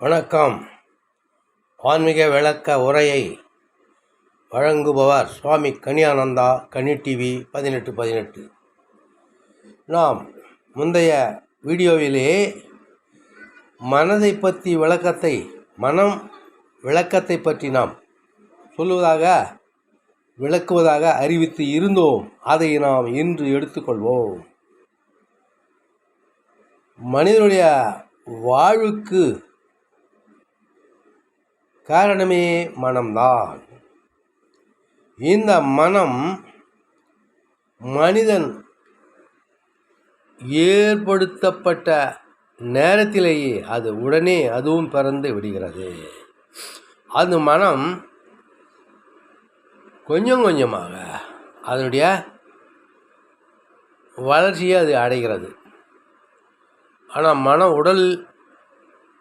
வணக்கம். ஆன்மீக விளக்க உரையை வழங்குபவர் சுவாமி கனியானந்தா கனி டிவி பதினெட்டு பதினெட்டு. நாம் முந்தைய வீடியோவிலே மனதை பற்றி விளக்கத்தை மனம் விளக்கத்தை பற்றி நாம் சொல்லுவதாக விளக்குவதாக அறிவித்து இருந்தோம். அதை நாம் இன்று எடுத்துக்கொள்வோம். மனிதனுடைய வாழ்வுக்கு காரணமே மனம்தான். இந்த மனம் மனிதன் ஏற்படுத்தப்பட்ட நேரத்திலேயே அது உடனே அதுவும் பிறந்து விடுகிறது. அது மனம் கொஞ்சம் கொஞ்சமாக அதனுடைய வளர்ச்சியை அது அடைகிறது. ஆனால் மன உடல்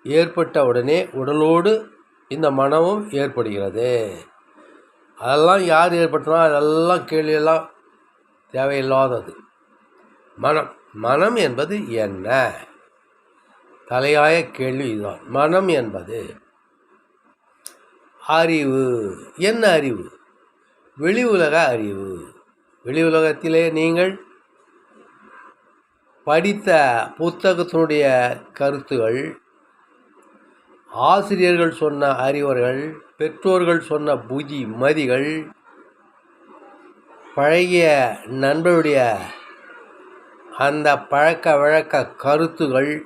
ஏற்பட்ட உடனே உடலோடு இந்த மனமும் ஏற்படுகிறது. அதெல்லாம் யார் ஏற்படுத்தினா அதெல்லாம் கேள்வியெல்லாம் தேவையில்லாதது. மனம் மனம் என்பது என்ன? தலையாய கேள்வி இதுதான். மனம் என்பது அறிவு. என்ன அறிவு? வெளி உலக அறிவு. வெளி உலகத்திலே நீங்கள் படித்த புத்தகத்தினுடைய கருத்துகள் ஆசிரியர்கள் சொன்ன அறிவுரைகள் பெற்றோர்கள் சொன்ன புதி மதிகள் பழகிய நண்பருடைய அந்த பழக்க வழக்க கருத்துகள்.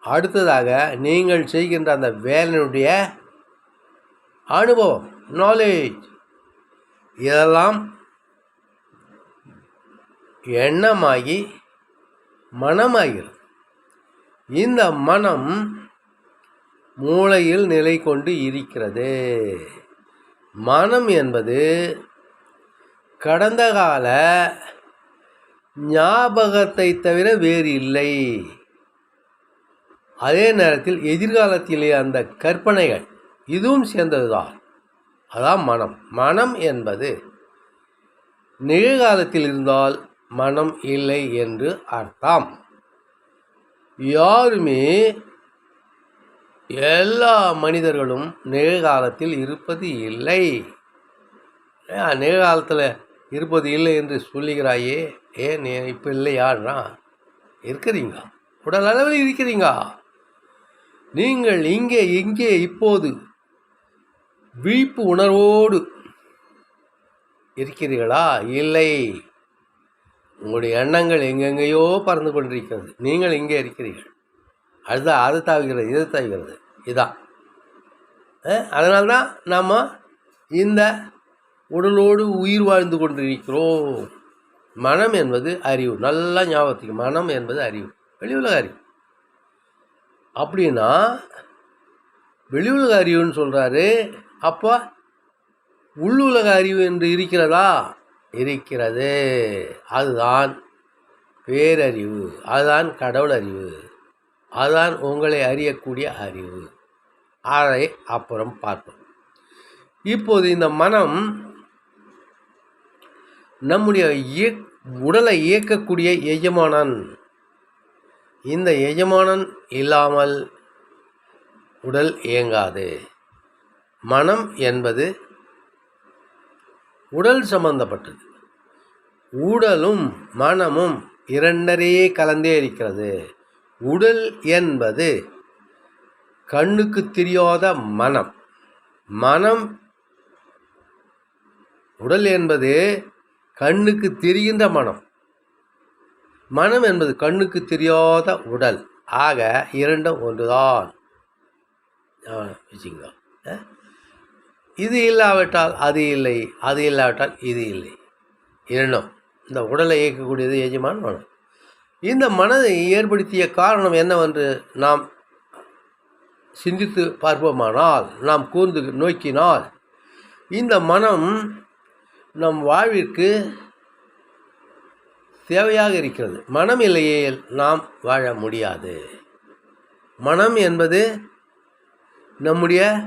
அடுத்ததாக நீங்கள் செய்கின்ற அந்த வேலையினுடைய அனுபவம் நாலேஜ் இதெல்லாம் எண்ணமாகி மனமாகிறது. இந்த மனம் மூளையில் நிலை கொண்டு இருக்கிறது. மனம் என்பது கடந்த கால ஞாபகத்தை தவிர வேறு இல்லை. அதே நேரத்தில் எதிர்காலத்திலே அந்த கற்பனைகள் இதுவும் சேர்ந்ததுதான். அதான் மனம். மனம் என்பது நிகழ்காலத்தில் இருந்தால் மனம் இல்லை என்று அர்த்தம். யாருமே எல்லா மனிதர்களும் நிகழ்காலத்தில் இருப்பது இல்லை. நிகழ்காலத்தில் இருப்பது இல்லை என்று சொல்லுகிறாயே? ஏன் இப்போ இல்லையான்னா இருக்கிறீங்க உடல் அளவில் இருக்கிறீங்க நீங்கள் இங்கே இங்கே இப்போது விழிப்பு உணர்வோடு இருக்கிறீர்களா? இல்லை. உங்களுடைய எண்ணங்கள் எங்கெங்கேயோ பறந்து கொண்டிருக்கிறது. நீங்கள் இங்கே இருக்கிறீர்கள். அதுதான் அது தாவுகிறது இது தாவுகிறது இதான். அதனால்தான் நாம் இந்த உடலோடு உயிர் வாழ்ந்து கொண்டிருக்கிறோம். மனம் என்பது அறிவு. நல்லா ஞாபகத்துக்கு மனம் என்பது அறிவு. வெளி உலக அறிவு. அப்படின்னா வெளி உலக அறிவுன்னு சொல்கிறாரு அப்போ உள்ளுலக அறிவு என்று இருக்கிறதா? இருக்கிறது. அதுதான் பேரறிவு. அதுதான் கடவுள் அறிவு அதான் உங்களை அறியக்கூடிய அறிவு. அதை அப்புறம் பார்ப்போம். இப்போது இந்த மனம் நம்முடைய இயக் உடலை இயக்கக்கூடிய எஜமானன். இந்த எஜமானன் இல்லாமல் உடல் இயங்காது. மனம் என்பது உடல் சம்பந்தப்பட்டது. உடலும் மனமும் இரண்டரையே கலந்தே இருக்கிறது. உடல் என்பது கண்ணுக்கு தெரியாத மனம். மனம் உடல் என்பது கண்ணுக்கு தெரிகின்ற மனம். மனம் என்பது கண்ணுக்கு தெரியாத உடல். ஆக இரண்டும் ஒன்றுதான். வச்சுங்க இது இல்லாவிட்டால் அது இல்லை அது இல்லாவிட்டால் இது இல்லை. இரண்டும். இந்த உடலை இயக்கக்கூடியது எஜமான் மனம். இந்த மனதை ஏற்படுத்திய காரணம் என்னவென்று நாம் சிந்தித்து பார்ப்போமானால் நாம் கூர்ந்து நோக்கினால் இந்த மனம் நம் வாழ்விற்கு தேவையாக இருக்கிறது. மனம் இல்லையே நாம் வாழ முடியாது. மனம் என்பது நம்முடைய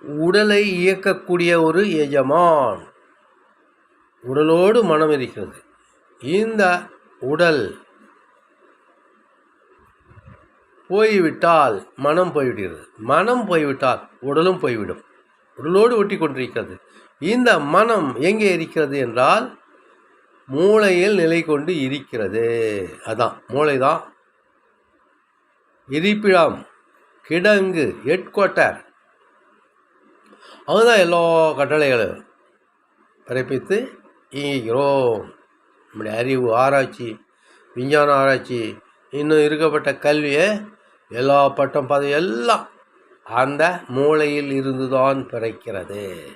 உடலை இயக்கக்கூடிய ஒரு எஜமான். உடலோடு மனம் இருக்கிறது. இந்த உடல். போய்விட்டால் மனம் போய்விடுகிறது. மனம் போய்விட்டால் உடலும் போய்விடும். உடலோடு ஒட்டி கொண்டிருக்கிறது. இந்த மனம் எங்கே இருக்கிறது என்றால் மூளையில் நிலை கொண்டு இருக்கிறது. அதான் மூளை தான் இருப்பிடம் கிடங்கு ஹெட் குவார்ட்டர் அதுதான் எல்லா கட்டளைகளும் பிறப்பித்து இயங்குகிறோம். நம்முடைய அறிவு ஆராய்ச்சி விஞ்ஞான ஆராய்ச்சி இன்னும் இருக்கப்பட்ட கல்வியை எல்லா பட்டம் பதவி எல்லாம் அந்த மூளையில் இருந்துதான் பிறக்கிறது.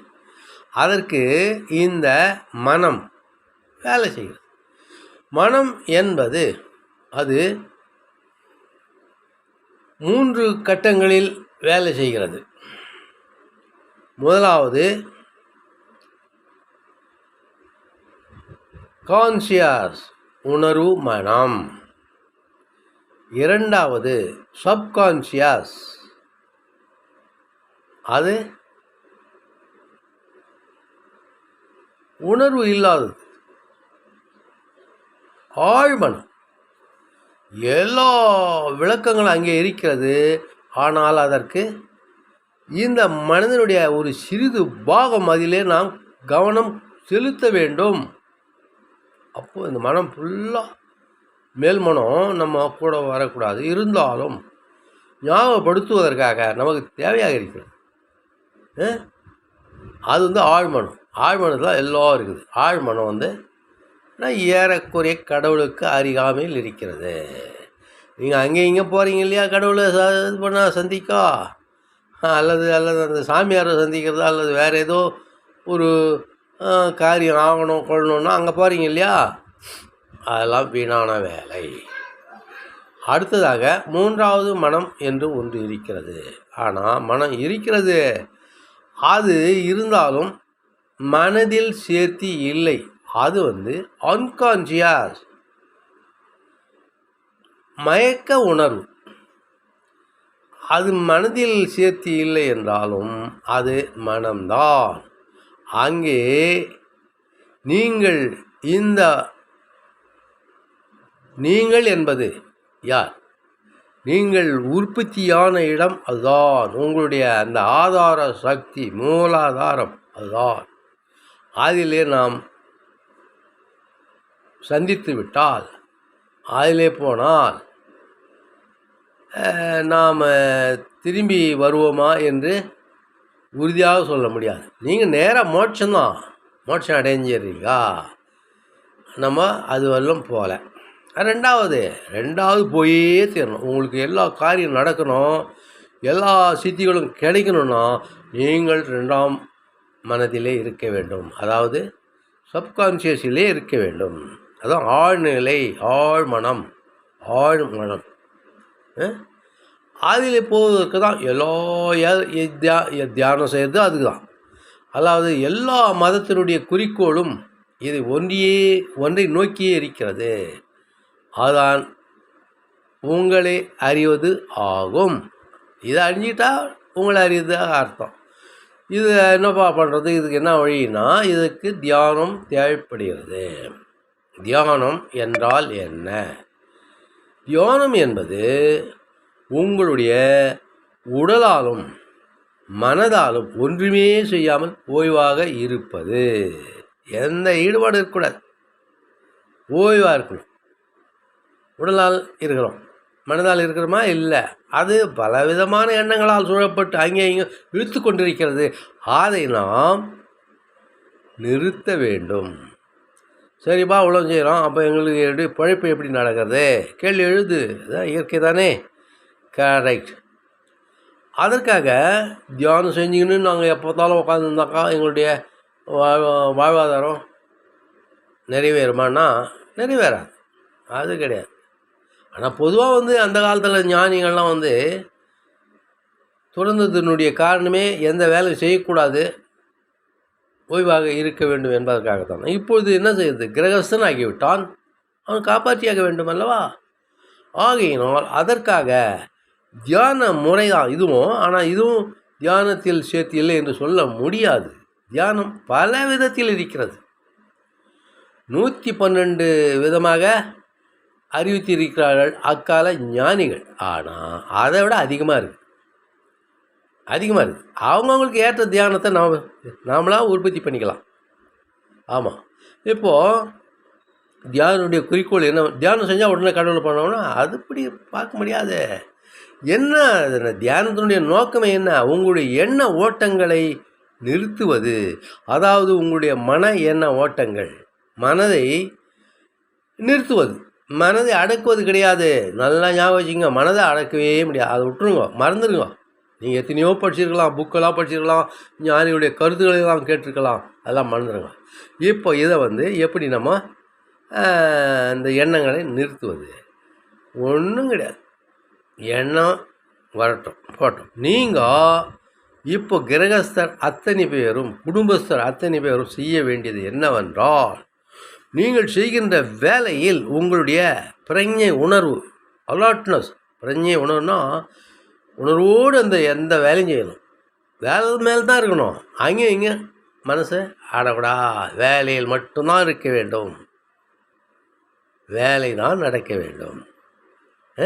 அதற்கு இந்த மனம் வேலை செய்கிறது. மனம் என்பது அது மூன்று கட்டங்களில் வேலை செய்கிறது. முதலாவது கான்சியஸ் உணர்வு மனம். இரண்டாவது சப்கான்சியஸ் அது உணர்வு இல்லாதது. ஆழ்மனம். எல்லா விளக்கங்களும் அங்கே இருக்கிறது. ஆனால் அதற்கு இந்த மனிதனுடைய ஒரு சிறிது பாகம் அதிலே நாம் கவனம் செலுத்த வேண்டும். அப்போது இந்த மனம் ஃபுல்லாக மேல் மனம் நம்ம கூட வரக்கூடாது. இருந்தாலும் ஞாபகப்படுத்துவதற்காக நமக்கு தேவையாக இருக்கிறது. அது வந்து ஆழ்மனம். ஆழ்மனத்தில் எல்லாம் இருக்குது. ஆழ்மனம் வந்து நான் ஏறக்குறைய கடவுளுக்கு அருகாமையில் இருக்கிறது. நீங்கள் அங்கே இங்கே போகிறீங்க இல்லையா? கடவுளை இது பண்ணால் சந்திக்கா? அல்லது அல்லது அந்த சாமியாரை சந்திக்கிறதா? அல்லது வேறு ஏதோ ஒரு காரியம் ஆகணும் கொள்ளணும்னா அங்கே போகிறீங்க இல்லையா? அதெல்லாம் வீணான வேலை. அடுத்ததாக மூன்றாவது மனம் என்று ஒன்று இருக்கிறது. ஆனால் மனம் இருக்கிறது. அது இருந்தாலும் மனதில் சேர்த்தி இல்லை. அது வந்து அன்கான்சியஸ் மயக்க உணர்வு. அது மனதில் சேர்த்தி இல்லை என்றாலும் அது மனம்தான். அங்கே நீங்கள் இந்த நீங்கள் என்பது யார்? நீங்கள் உற்பத்தியான இடம் அதுதான். உங்களுடைய அந்த ஆதார சக்தி மூலாதாரம் அதுதான். அதிலே நாம் சந்தித்து விட்டால் அதிலே போனால் நாம் திரும்பி வருவோமா என்று உறுதியாக சொல்ல முடியாது. நீங்கள் நேராக மோட்சம்தான். மோட்சம் அடைஞ்சிடுறீங்களா நம்ம அது வரலும் போகல. ரெண்டாவது ரெண்டாவது போயே தீரணும். உங்களுக்கு எல்லா காரியம் நடக்கணும். எல்லா சித்திகளும் கிடைக்கணும்னா நீங்கள் ரெண்டாம் மனதிலே இருக்க வேண்டும். அதாவது சப்கான்சியஸிலே இருக்க வேண்டும். அதான் ஆழ்நிலை ஆழ்மனம் ஆழ்மனம். ஆதியில் போவதற்கு தான் எல்லா தியா- தியானம் செய்கிறது அதுக்கு தான் அதாவது எல்லா மதத்தினுடைய குறிக்கோளும் இது ஒன்றியே ஒன்றை நோக்கியே இருக்கிறது. அதான் உங்களை அறிவது ஆகும். இதை அறிஞ்சிட்டா உங்களை அறிவதாக அர்த்தம். இது என்னப்பா பண்ணுறது இதுக்கு என்ன வழின்னா இதுக்கு தியானம் தேவைப்படுகிறது. தியானம் என்றால் என்ன? தியானம் என்பது உங்களுடைய உடலாலும் மனதாலும் ஒன்றுமே செய்யாமல் ஓய்வாக இருப்பது. எந்த ஈடுபாடு இருக்கக்கூடாது. ஓய்வாக இருக்கணும். உடலால் இருக்கிறோம். மனதால் இருக்கிறோமா? இல்லை. அது பலவிதமான எண்ணங்களால் சூழப்பட்டு அங்கே இங்கே இழுத்து கொண்டிருக்கிறது. அதை நாம் நிறுத்த வேண்டும். சரிப்பா உலகம் செய்கிறோம். அப்போ எங்களுக்கு எப்படி பழைப்பு எப்படி நடக்கிறது? கேள்வி எழுது. இயற்கை தானே. கரெக்ட் அதற்காக தியானம் செஞ்சுக்கின்னு நாங்கள் எப்போ பார்த்தாலும் உட்காந்துருந்தாக்கா எங்களுடைய வாழ்வாதாரம் நிறைவேறுமானா நிறைவேறாது. அது கிடையாது. ஆனால் பொதுவாக வந்து அந்த காலத்தில் ஞானிகள்லாம் வந்து துறந்ததனுடைய காரணமே எந்த வேலையும் செய்யக்கூடாது ஓய்வாக இருக்க வேண்டும் என்பதற்காகத்தான். இப்பொழுது என்ன செய்யுது கிரகஸ்தன் ஆகிவிட்டான் அவன் காப்பாற்றியாக வேண்டும் அல்லவா ஆகையினால் அதற்காக தியான முறை தான் இதுவும் ஆனால் இதுவும் தியானத்தில் சேர்த்து இல்லை என்று சொல்ல முடியாது. தியானம் பல விதத்தில் இருக்கிறது. நூற்றி பன்னெண்டு விதமாக அறிவித்திருக்கிறார்கள் அக்கால ஞானிகள். ஆனால் அதை விட அதிகமாக இருக்குது அதிகமாக இருக்குது அவங்கவுங்களுக்கு ஏற்ற தியானத்தை நாம் நாமளாக உற்பத்தி பண்ணிக்கலாம். ஆமாம் இப்போது தியானுடைய குறிக்கோள் என்ன? தியானம் செஞ்சால் உடனே கடவுளை பண்ணோம்னா அது இப்படி பார்க்க முடியாது. என்ன அது தியானத்தினுடைய நோக்கமே என்ன? உங்களுடைய எண்ண ஓட்டங்களை நிறுத்துவது. அதாவது உங்களுடைய மன எண்ண ஓட்டங்கள். மனதை நிறுத்துவது. மனதை அடக்குவது கிடையாது. நல்லா ஞாபகம் வச்சுங்க மனதை அடக்கவே முடியாது. அதை விட்டுருங்க. மறந்துடுங்க நீங்கள் எத்தனையோ படிச்சிருக்கலாம். புக்கெல்லாம் படிச்சிருக்கலாம். ஞானியுடைய கருத்துக்களை எல்லாம் கேட்டிருக்கலாம். அதெல்லாம் மறந்துடுங்க இப்போ இதை வந்து எப்படி நம்ம இந்த எண்ணங்களை நிறுத்துவது? ஒன்றும் கிடையாது. எண்ணம் வரட்டும் போட்டோம் நீங்கள் இப்போ கிரகஸ்தர் அத்தனை பேரும் குடும்பஸ்தர் அத்தனை பேரும் செய்ய வேண்டியது என்னவென்றால் நீங்கள் செய்கின்ற வேலையில் உங்களுடைய பிரஞ்சை உணர்வு அலாட்னஸ் பிரஞ்சை உணர்வுனா உணர்வோடு அந்த எந்த வேலையும் செய்யணும். வேலை மேல் தான் இருக்கணும். அங்கேயும் இங்கே மனசை ஆடக்கூடா. வேலையில் மட்டும்தான் இருக்க வேண்டும். வேலை தான் நடக்க வேண்டும். ஆ?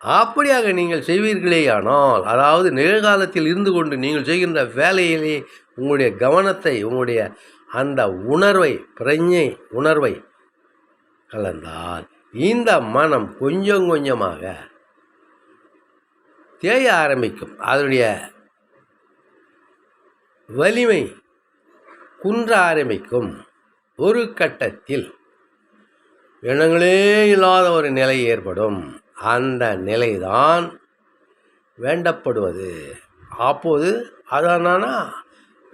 அப்படியாக நீங்கள் செய்வீர்களேயானால் அதாவது நிகழ்காலத்தில் இருந்து கொண்டு நீங்கள் செய்கின்ற வேலையிலே உங்களுடைய கவனத்தை உங்களுடைய அந்த உணர்வை பிரஞ்சை உணர்வை கலந்தால் இந்த மனம் கொஞ்சம் கொஞ்சமாக தேய ஆரம்பிக்கும். அதனுடைய வலிமை குன்ற ஆரம்பிக்கும். ஒரு கட்டத்தில் எண்ணங்களே இல்லாத ஒரு நிலை ஏற்படும். அந்த நிலைதான் வேண்டப்படுவது. அப்போது அதானா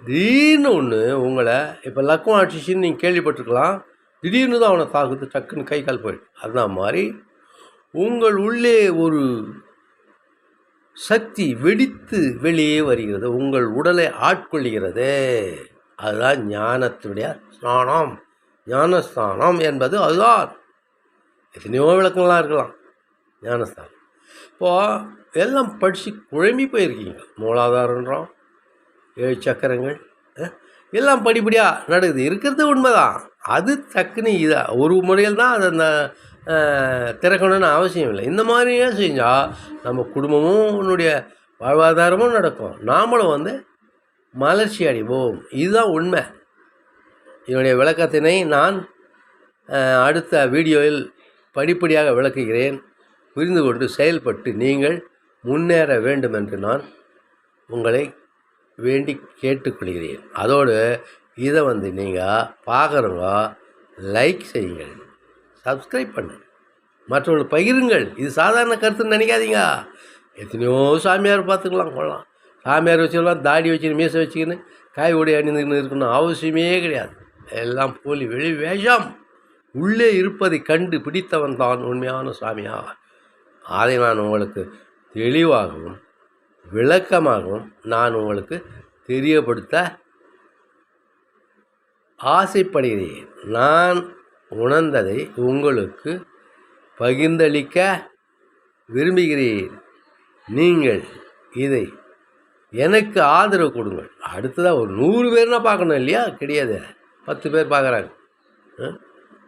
திடீர்னு ஒன்று உங்களை இப்போ லக்குவம் அடிச்சிச்சின்னு நீங்கள் கேள்விப்பட்டிருக்கலாம். திடீர்னு தான் அவனை தாக்குது டக்குன்னு கை கால் போயிடு அந்த மாதிரி உங்கள் உள்ளே ஒரு சக்தி வெடித்து வெளியே வருகிறது உங்கள் உடலை ஆட்கொள்கிறது அதுதான் ஞானத்துடைய ஸ்நானம். ஞானஸ்தானம் என்பது அதுதான். எத்தனையோ விளக்கங்களாக இருக்கலாம். ஞானஸ்தானம். இப்போது எல்லாம் படித்து குழம்பி போயிருக்கீங்க. மூலாதாரன்றோம் ஏழு சக்கரங்கள் எல்லாம் படிப்படியாக நடக்குது. இருக்கிறது உண்மைதான். அது டக்குன்னு இதை ஒரு முறையில் தான் அதை அந்த திறக்கணும்னு அவசியம் இல்லை. இந்த மாதிரியே செஞ்சால் நம்ம குடும்பமும் உன்னுடைய வாழ்வாதாரமும் நடக்கும். நாமளும் வந்து மலர்ச்சி அடைவோம். இதுதான் உண்மை. இதனுடைய விளக்கத்தினை நான் அடுத்த வீடியோவில் படிப்படியாக விளக்குகிறேன். புரிந்து கொண்டு செயல்பட்டு நீங்கள் முன்னேற வேண்டும் என்று நான் உங்களை வேண்டி கேட்டுக்கொள்கிறேன். அதோடு இதை வந்து நீங்கள் பார்க்குறவங்க லைக் செய்யுங்கள். சப்ஸ்கிரைப் பண்ணுங்கள். மற்றவர்கள் பகிருங்கள். இது சாதாரண கருத்துன்னு நினைக்காதீங்க. எத்தனையோ சாமியார் பார்த்துக்கலாம் கொள்ளலாம் சாமியார் வச்சுக்கலாம் தாடி வச்சுன்னு மீசை வச்சுக்கின்னு காய் உடை அணிந்துக்கின்னு இருக்கணும் அவசியமே கிடையாது. எல்லாம் போலி வெளி வேஷம். உள்ளே இருப்பதை கண்டு பிடித்தவன் தான் உண்மையான சாமியார். அதை நான் உங்களுக்கு தெளிவாகவும் விளக்கமாகவும் நான் உங்களுக்கு தெரியப்படுத்த ஆசைப்படுகிறேன். நான் உணர்ந்ததை உங்களுக்கு பகிர்ந்தளிக்க விரும்புகிறேன். நீங்கள் இதை எனக்கு ஆதரவு கொடுங்கள். அடுத்ததாக ஒரு நூறு பேர்னா பார்க்கணும் இல்லையா? கிடையாது. பத்து பேர் பார்க்குறாங்க.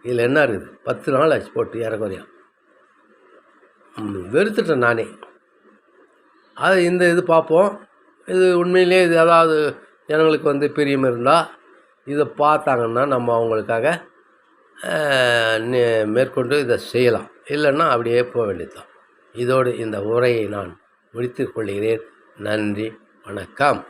இதில் என்ன இருக்குது? பத்து நாள் ஆச்சு போட்டு இறக்குறையா. வெறுத்துட்டேன் நானே. அது இந்த இது பார்ப்போம். இது உண்மையிலே இது அதாவது ஜனங்களுக்கு வந்து பிரியம் இருந்தால் இதை பார்த்தாங்கன்னா நம்ம அவங்களுக்காக நே- மேற்கொண்டு இதை செய்யலாம். இல்லைன்னா அப்படியே போக வேண்டியதுதான். இதோடு இந்த உரையை நான் முடித்து கொள்கிறேன். நன்றி வணக்கம்.